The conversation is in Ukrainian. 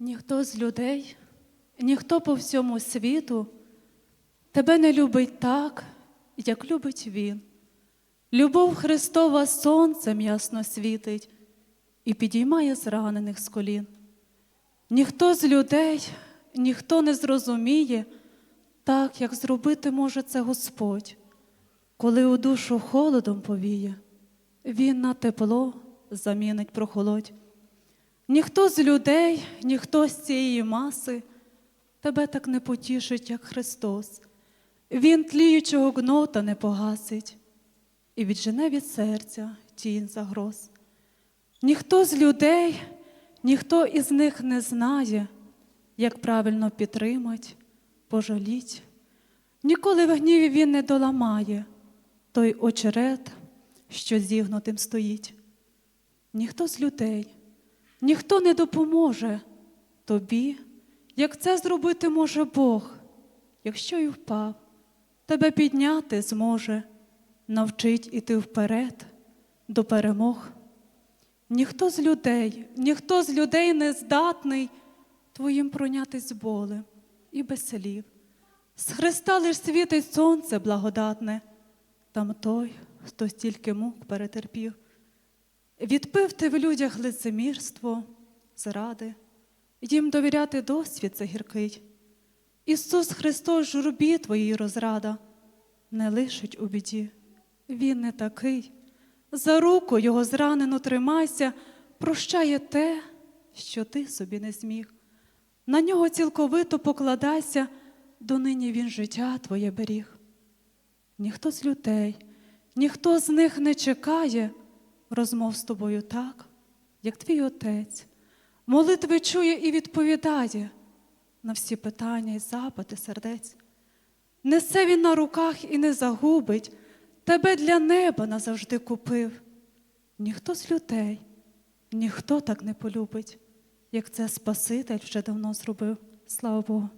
Ніхто з людей, ніхто по всьому світу тебе не любить так, як любить Він. Любов Христова сонцем ясно світить і підіймає зранених з колін. Ніхто з людей, ніхто не зрозуміє, так, як зробити може це Господь, коли у душу холодом повіє, Він на тепло замінить прохолодь. Ніхто з людей, ніхто з цієї маси тебе так не потішить, як Христос. Він тліючого гнота не погасить і віджене від серця тінь загроз. Ніхто з людей, ніхто із них не знає, як правильно підтримать, пожаліть. Ніколи в гніві він не доламає той очерет, що зігнутим стоїть. Ніхто з людей, ніхто не допоможе тобі, як це зробити може Бог, якщо й впав, тебе підняти зможе, навчить іти вперед до перемог. Ніхто з людей, ніхто з людей не здатний твоїм пройнятись болем і без слів. З Христа лиш світить сонце благодатне, там той, хто стільки мук перетерпів. Відпив ти в людях лицемірство, зради, їм довіряти досвід це гіркий. Ісус Христос журбі твоїй розрада, не лишить у біді, Він не такий. За руку його зранено тримайся, прощає те, що ти собі не зміг. На нього цілковито покладайся, донині він життя твоє беріг. Ніхто з людей, ніхто з них не чекає розмов з тобою так, як твій отець. Молитви чує і відповідає на всі питання і запити сердець. Несе він на руках і не загубить, тебе для неба назавжди купив. Ніхто з людей, ніхто так не полюбить, як це Спаситель вже давно зробив. Слава Богу.